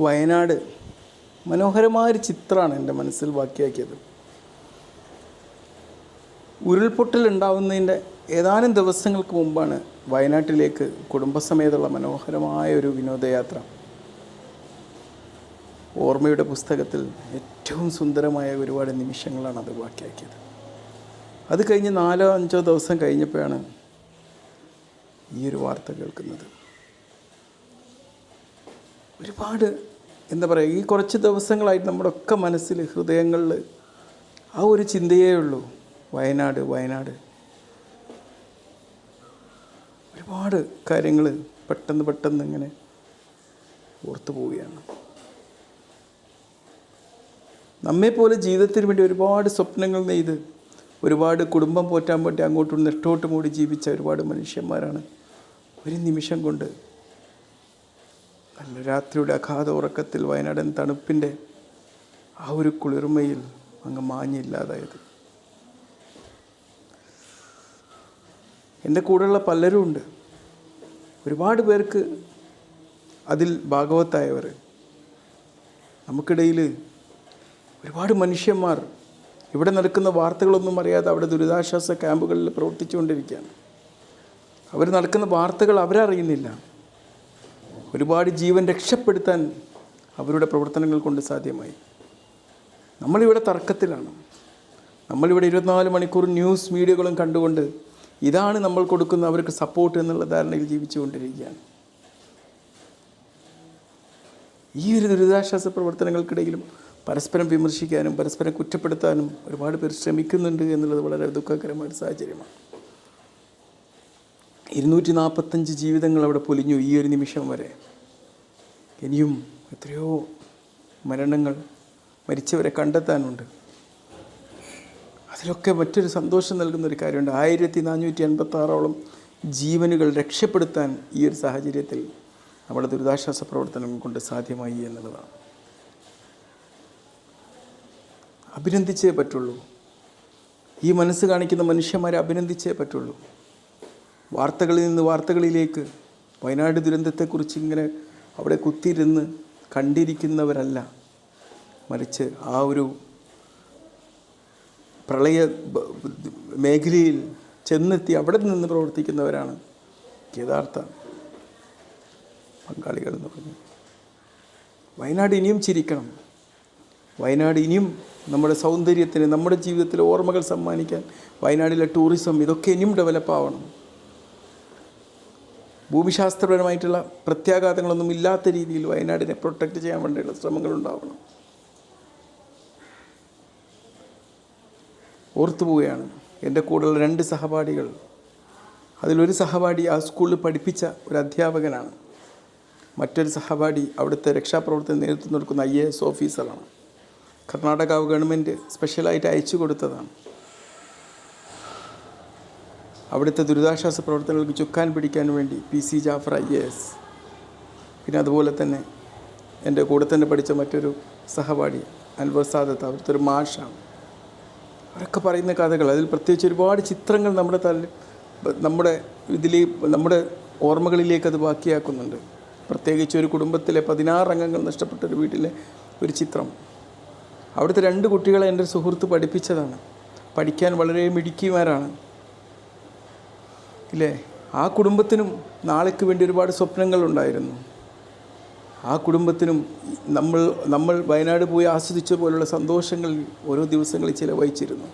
വയനാട്. മനോഹരമായൊരു ചിത്രമാണ് എന്റെ മനസ്സിൽ ബാക്കിയാക്കിയത്. ഉരുൾപൊട്ടൽ ഉണ്ടാവുന്നതിന്റെ ഏതാനും ദിവസങ്ങൾക്ക് മുമ്പാണ് വയനാട്ടിലേക്ക് കുടുംബസമേതമുള്ള മനോഹരമായ ഒരു വിനോദയാത്ര. ഓർമ്മയുടെ പുസ്തകത്തിൽ ഏറ്റവും സുന്ദരമായ ഒരുപാട് നിമിഷങ്ങളാണ് അത് ബാക്കിയാക്കിയത്. അത് കഴിഞ്ഞ് നാലോ അഞ്ചോ ദിവസം കഴിഞ്ഞപ്പോഴാണ് ഈ ഒരു വാർത്ത കേൾക്കുന്നത്. ഒരുപാട് എന്താ പറയുക ഈ കുറച്ച് ദിവസങ്ങളായിട്ട് നമ്മുടെ ഒക്കെ മനസ്സിൽ ഹൃദയങ്ങളിൽ ആ ഒരു ചിന്തയേ ഉള്ളൂ വയനാട് വയനാട് ഒരുപാട് കാര്യങ്ങൾ പെട്ടെന്ന് പെട്ടെന്ന് ഇങ്ങനെ ഓർത്തു പോവുകയാണ് നമ്മെപ്പോലെ ജീവിതത്തിന് വേണ്ടി ഒരുപാട് സ്വപ്നങ്ങൾ നെയ്ത് ഒരുപാട് കുടുംബം പോറ്റാൻ വേണ്ടി അങ്ങോട്ടും നെട്ടോട്ടും കൂടി ജീവിച്ച ഒരുപാട് മനുഷ്യന്മാരാണ് ഒരു നിമിഷം കൊണ്ട് നല്ല രാത്രിയുടെ അഗാധ ഉറക്കത്തിൽ വയനാടൻ തണുപ്പിന്റെ ആ ഒരു കുളിർമയിൽ അങ്ങ് മാഞ്ഞില്ലാതായത്. എന്റെ കൂടെയുള്ള പലരും ഉണ്ട്. ഒരുപാട് പേർക്ക് അതിൽ ഭാഗവത്തായവർ. നമുക്കിടയിൽ ഒരുപാട് മനുഷ്യന്മാർ ഇവിടെ നടക്കുന്ന വാർത്തകളൊന്നും അറിയാതെ അവിടെ ദുരിതാശ്വാസ ക്യാമ്പുകളിൽ പ്രവർത്തിച്ചുകൊണ്ടിരിക്കുകയാണ്. അവർ നടക്കുന്ന വാർത്തകൾ അവരറിയുന്നില്ല. ഒരുപാട് ജീവൻ രക്ഷപ്പെടുത്താൻ അവരുടെ പ്രവർത്തനങ്ങൾ കൊണ്ട് സാധ്യമായി. നമ്മളിവിടെ തർക്കത്തിലാണ്. നമ്മളിവിടെ ഇരുപത്തിനാല് മണിക്കൂർ ന്യൂസ് മീഡിയകളും കണ്ടുകൊണ്ട് ഇതാണ് നമ്മൾ കൊടുക്കുന്ന അവർക്ക് സപ്പോർട്ട് എന്നുള്ള ധാരണയിൽ ജീവിച്ചുകൊണ്ടിരിക്കുകയാണ്. ഈ ഒരു ദുരിതാശ്വാസ പ്രവർത്തനങ്ങൾക്കിടയിലും പരസ്പരം വിമർശിക്കാനും പരസ്പരം കുറ്റപ്പെടുത്താനും ഒരുപാട് പേർ ശ്രമിക്കുന്നുണ്ട് എന്നുള്ളത് വളരെ ദുഃഖകരമായ സാഹചര്യമാണ്. ഇരുന്നൂറ്റി നാൽപ്പത്തഞ്ച് ജീവിതങ്ങൾ അവിടെ പൊലിഞ്ഞു ഈ ഒരു നിമിഷം വരെ. ഇനിയും എത്രയോ മരണങ്ങൾ മരിച്ചവരെ കണ്ടെത്താനുണ്ട്. അതിലൊക്കെ മറ്റൊരു സന്തോഷം നൽകുന്ന ഒരു കാര്യമുണ്ട്. ആയിരത്തി നാനൂറ്റി എൺപത്താറോളം ജീവനുകൾ രക്ഷപ്പെടുത്താൻ ഈ ഒരു സാഹചര്യത്തിൽ നമ്മുടെ ദുരിതാശ്വാസ പ്രവർത്തനം കൊണ്ട് സാധ്യമായി എന്നുള്ളതാണ്. അഭിനന്ദിച്ചേ പറ്റുള്ളൂ. ഈ മനസ്സ് കാണിക്കുന്ന മനുഷ്യന്മാരെ അഭിനന്ദിച്ചേ പറ്റുള്ളൂ. വാർത്തകളിൽ നിന്ന് വാർത്തകളിലേക്ക് വയനാട് ദുരന്തത്തെക്കുറിച്ച് ഇങ്ങനെ അവിടെ കുത്തിയിരുന്ന് കണ്ടിരിക്കുന്നവരല്ല. മറിച്ച് ആ ഒരു പ്രളയ മേഖലയിൽ ചെന്നെത്തി അവിടെ നിന്ന് പ്രവർത്തിക്കുന്നവരാണ് യഥാർത്ഥ പങ്കാളികൾ എന്ന് പറഞ്ഞു. വയനാട് ഇനിയും ചിരിക്കണം. വയനാട് ഇനിയും നമ്മുടെ സൗന്ദര്യത്തിന് നമ്മുടെ ജീവിതത്തിലെ ഓർമ്മകൾ സമ്മാനിക്കാൻ വയനാടിലെ ടൂറിസം ഇതൊക്കെ ഇനിയും ഡെവലപ്പ് ആവണം. ഭൂമിശാസ്ത്രപരമായിട്ടുള്ള പ്രത്യാഘാതങ്ങളൊന്നും ഇല്ലാത്ത രീതിയിൽ വയനാടിനെ പ്രൊട്ടക്റ്റ് ചെയ്യാൻ വേണ്ടിയുള്ള ശ്രമങ്ങൾ ഉണ്ടാവണം. ഓർത്തു പോവുകയാണ്. എന്റെ കൂടെയുള്ള രണ്ട് സഹപാഠികൾ. അതിലൊരു സഹപാഠി ആ സ്കൂളിൽ പഠിപ്പിച്ച ഒരു അധ്യാപകനാണ്. മറ്റൊരു സഹപാഠി അവിടുത്തെ രക്ഷാപ്രവർത്തനം നേതൃത്വം നൽകുന്ന ഐ എ എസ് ഓഫീസറാണ് കർണാടക ഗവൺമെന്റ് സ്പെഷ്യലായിട്ട് അയച്ചു കൊടുത്തതാണ്. അവിടുത്തെ ദുരിതാശ്വാസ പ്രവർത്തനങ്ങൾക്ക് ചുക്കാൻ പിടിക്കാൻ വേണ്ടി P C Jafar I A S. പിന്നെ അതുപോലെ തന്നെ എന്റെ കൂടെ തന്നെ പഠിച്ച മറ്റൊരു സഹപാഠി അൻവർ സാദത്ത് അവിടുത്തെ ഒരു മാഷാണ്. അവരൊക്കെ പറയുന്ന കഥകൾ അതിൽ പ്രത്യേകിച്ച് ഒരുപാട് ചിത്രങ്ങൾ നമ്മുടെ തല നമ്മുടെ ഇതിലേ നമ്മുടെ ഓർമ്മകളിലേക്ക് അത് ബാക്കിയാക്കുന്നുണ്ട്. പ്രത്യേകിച്ച് ഒരു കുടുംബത്തിലെ പതിനാറ് അംഗങ്ങൾ നഷ്ടപ്പെട്ട ഒരു വീട്ടിലെ ഒരു ചിത്രം. അവിടുത്തെ രണ്ട് കുട്ടികളെ എന്റെ സുഹൃത്ത് പഠിപ്പിച്ചതാണ്. പഠിക്കാൻ വളരെ മിടുക്കിമാരാണ്. ഇല്ലേ ആ കുടുംബത്തിനും നാളേക്ക് വേണ്ടി ഒരുപാട് സ്വപ്നങ്ങളുണ്ടായിരുന്നു ആ കുടുംബത്തിനും നമ്മൾ നമ്മൾ വയനാട് പോയി ആസ്വദിച്ച പോലുള്ള സന്തോഷങ്ങൾ ഓരോ ദിവസങ്ങളിൽ ചിലവഴിച്ചിരുന്നു.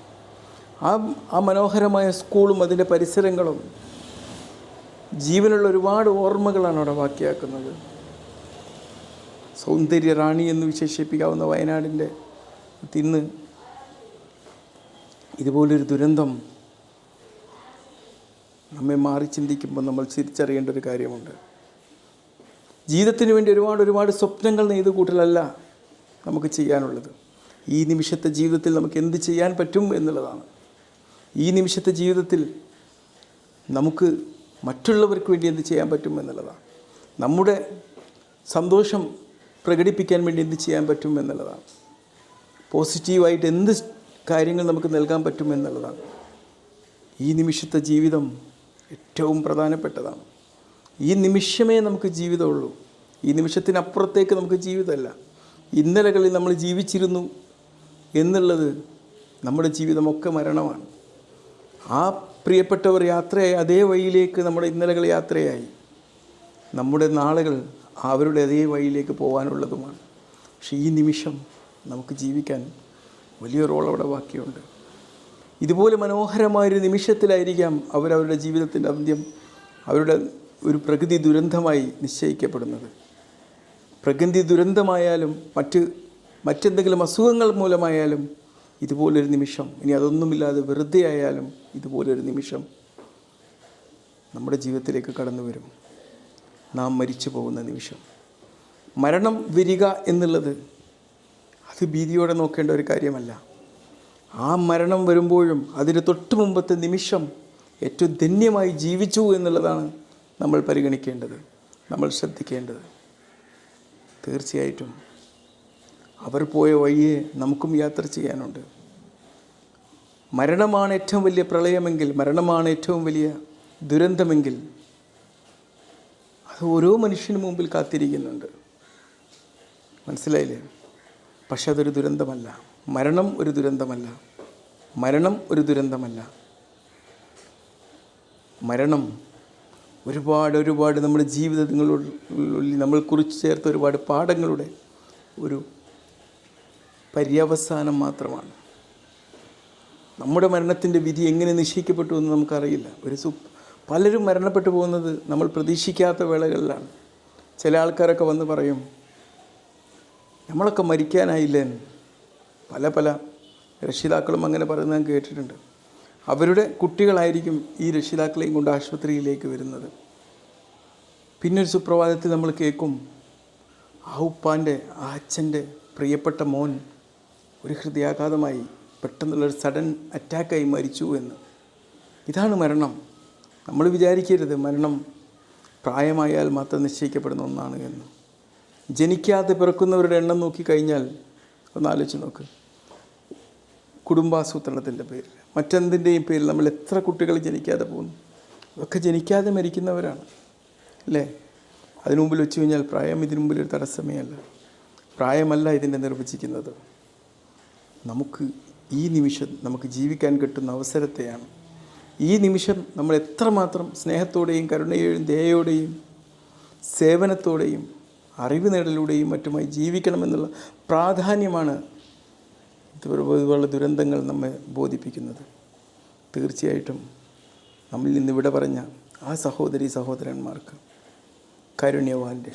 ആ ആ മനോഹരമായ സ്കൂളും അതിന്റെ പരിസരങ്ങളും ജീവനുള്ള ഒരുപാട് ഓർമ്മകളാണ് അവിടെ ബാക്കിയാക്കുന്നത്. സൗന്ദര്യ റാണി എന്ന് വിശേഷിപ്പിക്കാവുന്ന വയനാടിന്റെ ഇന്ന് ഇതുപോലൊരു ദുരന്തം നമ്മെ മാറി ചിന്തിക്കുമ്പോൾ നമ്മൾ തിരിച്ചറിയേണ്ട ഒരു കാര്യമുണ്ട്. ജീവിതത്തിന് വേണ്ടി ഒരുപാട് ഒരുപാട് സ്വപ്നങ്ങൾ നെയ്ത് കൂട്ടലല്ല നമുക്ക് ചെയ്യാനുള്ളത്. ഈ നിമിഷത്തെ ജീവിതത്തിൽ നമുക്ക് എന്ത് ചെയ്യാൻ പറ്റും എന്നുള്ളതാണ്. ഈ നിമിഷത്തെ ജീവിതത്തിൽ നമുക്ക് മറ്റുള്ളവർക്ക് വേണ്ടി എന്ത് ചെയ്യാൻ പറ്റും എന്നുള്ളതാണ്. നമ്മുടെ സന്തോഷം പ്രകടിപ്പിക്കാൻ വേണ്ടി എന്ത് ചെയ്യാൻ പറ്റും എന്നുള്ളതാണ്. പോസിറ്റീവായിട്ട് എന്ത് കാര്യങ്ങൾ നമുക്ക് നൽകാൻ പറ്റും എന്നുള്ളതാണ്. ഈ നിമിഷത്തെ ജീവിതം ഏറ്റവും പ്രധാനപ്പെട്ടതാണ്. ഈ നിമിഷമേ നമുക്ക് ജീവിതമുള്ളൂ. ഈ നിമിഷത്തിനപ്പുറത്തേക്ക് നമുക്ക് ജീവിതമല്ല. ഇന്നലകളിൽ നമ്മൾ ജീവിച്ചിരുന്നു എന്നുള്ളത് നമ്മുടെ ജീവിതമൊക്കെ മരണമാണ്. ആ പ്രിയപ്പെട്ടവർ യാത്രയായി അതേ വഴിയിലേക്ക് നമ്മുടെ ഇന്നലകൾ യാത്രയായി. നമ്മുടെ നാളുകൾ അവരുടെ അതേ വഴിയിലേക്ക് പോകാനുള്ളതുമാണ്. പക്ഷേ ഈ നിമിഷം നമുക്ക് ജീവിക്കാൻ വലിയ റോൾ അവിടെ ബാക്കിയുണ്ട്. ഇതുപോലെ മനോഹരമായൊരു നിമിഷത്തിലായിരിക്കാം അവരവരുടെ ജീവിതത്തിന്റെ അന്ത്യം അവരുടെ ഒരു പ്രകൃതി ദുരന്തമായി നിശ്ചയിക്കപ്പെടുന്നത്. പ്രകൃതി ദുരന്തമായാലും മറ്റ് മറ്റെന്തെങ്കിലും അസുഖങ്ങൾ മൂലമായാലും ഇതുപോലൊരു നിമിഷം ഇനി അതൊന്നുമില്ലാതെ വെറുതെ ആയാലും ഇതുപോലൊരു നിമിഷം നമ്മുടെ ജീവിതത്തിലേക്ക് കടന്നു വരും. നാം മരിച്ചു പോകുന്ന നിമിഷം. മരണം വരിക എന്നുള്ളത് അത് ഭീതിയോടെ നോക്കേണ്ട ഒരു കാര്യമല്ല. ആ മരണം വരുമ്പോഴും അതിന് തൊട്ട് മുമ്പത്തെ നിമിഷം ഏറ്റവും ധന്യമായി ജീവിച്ചു എന്നുള്ളതാണ് നമ്മൾ പരിഗണിക്കേണ്ടത്. നമ്മൾ ശ്രദ്ധിക്കേണ്ടത്. തീർച്ചയായിട്ടും അവർ പോയ വഴിയെ നമുക്കും യാത്ര ചെയ്യാനുണ്ട്. മരണമാണ് ഏറ്റവും വലിയ പ്രളയമെങ്കിൽ മരണമാണ് ഏറ്റവും വലിയ ദുരന്തമെങ്കിൽ അത് ഓരോ മനുഷ്യന് മുമ്പിൽ കാത്തിരിക്കുന്നുണ്ട്. മനസ്സിലായില്ലേ? പക്ഷെ അതൊരു ദുരന്തമല്ല. മരണം ഒരു ദുരന്തമല്ല. മരണം ഒരു ദുരന്തമല്ല. മരണം ഒരുപാട് ഒരുപാട് നമ്മുടെ ജീവിതങ്ങളിൽ നമ്മൾ കുറിച്ച് ചേർത്ത ഒരുപാട് പാഠങ്ങളുടെ ഒരു പര്യവസാനം മാത്രമാണ്. നമ്മുടെ മരണത്തിന്റെ വിധി എങ്ങനെ നിശ്ചയിക്കപ്പെട്ടു എന്ന് നമുക്കറിയില്ല. ഒരു സു പലരും മരണപ്പെട്ടു പോകുന്നത് നമ്മൾ പ്രതീക്ഷിക്കാത്ത വേളകളിലാണ്. ചില ആൾക്കാരൊക്കെ വന്ന് പറയും നമ്മളൊക്കെ മരിക്കാനായില്ലേ. പല പല രക്ഷിതാക്കളും അങ്ങനെ പറയുന്നത് ഞാൻ കേട്ടിട്ടുണ്ട്. അവരുടെ കുട്ടികളായിരിക്കും ഈ രക്ഷിതാക്കളെയും കൊണ്ട് ആശുപത്രിയിലേക്ക് വരുന്നത്. പിന്നൊരു സുപ്രഭാതത്തിൽ നമ്മൾ കേൾക്കും ആ ഉപ്പാന്റെ ആ അച്ഛന്റെ പ്രിയപ്പെട്ട മോൻ ഒരു ഹൃദയാഘാതമായി പെട്ടെന്നുള്ളൊരു സഡൻ അറ്റാക്കായി മരിച്ചു എന്ന്. ഇതാണ് മരണം. നമ്മൾ വിചാരിക്കരുത് മരണം പ്രായമായാൽ മാത്രം നിശ്ചയിക്കപ്പെടുന്ന ഒന്നാണ് എന്ന്. ജനിക്കാതെ പിറക്കുന്നവരുടെ എണ്ണം നോക്കിക്കഴിഞ്ഞാൽ ഒന്ന് ആലോചിച്ച് നോക്ക്. കുടുംബാസൂത്രണത്തിന്റെ പേരിൽ. മറ്റെന്തിന്റെയും പേരിൽ നമ്മൾ എത്ര കുട്ടികൾ ജനിക്കാതെ പോകുന്നു? ഒക്കെ ജനിക്കാതെ മരിക്കുന്നവരാണ്. അല്ലേ? അതിനു മുമ്പിൽ വെച്ച് കഴിഞ്ഞാൽ പ്രായം ഇതിനു മുമ്പിൽ ഒരു തടസ്സമേ അല്ല പ്രായമല്ല ഇതിനെ നിർവചിക്കുന്നത്. നമുക്ക് ഈ നിമിഷം നമുക്ക് ജീവിക്കാൻ കിട്ടുന്ന അവസരത്തെയാണ്. ഈ നിമിഷം നമ്മൾ എത്രമാത്രം സ്നേഹത്തോടെയും കരുണയോടെയും ദയയോടെയും സേവനത്തോടെയും അറിവ് നേടലൂടെയും മറ്റുമായി ജീവിക്കണമെന്നുള്ള പ്രാധാന്യമാണ് ഇതുപോലുള്ള ദുരന്തങ്ങൾ നമ്മെ ബോധിപ്പിക്കുന്നത്. തീർച്ചയായിട്ടും നമ്മൾ നിന്ന് ഇവിടെ പറഞ്ഞ ആ സഹോദരി സഹോദരന്മാർക്ക് കാരുണ്യവാന്റെ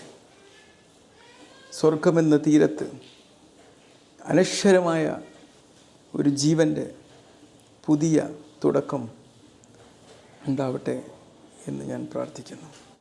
സ്വർഗമെന്ന തീരത്ത് അനശ്വരമായ ഒരു ജീവന്റെ പുതിയ തുടക്കം ഉണ്ടാവട്ടെ എന്ന് ഞാൻ പ്രാർത്ഥിക്കുന്നു.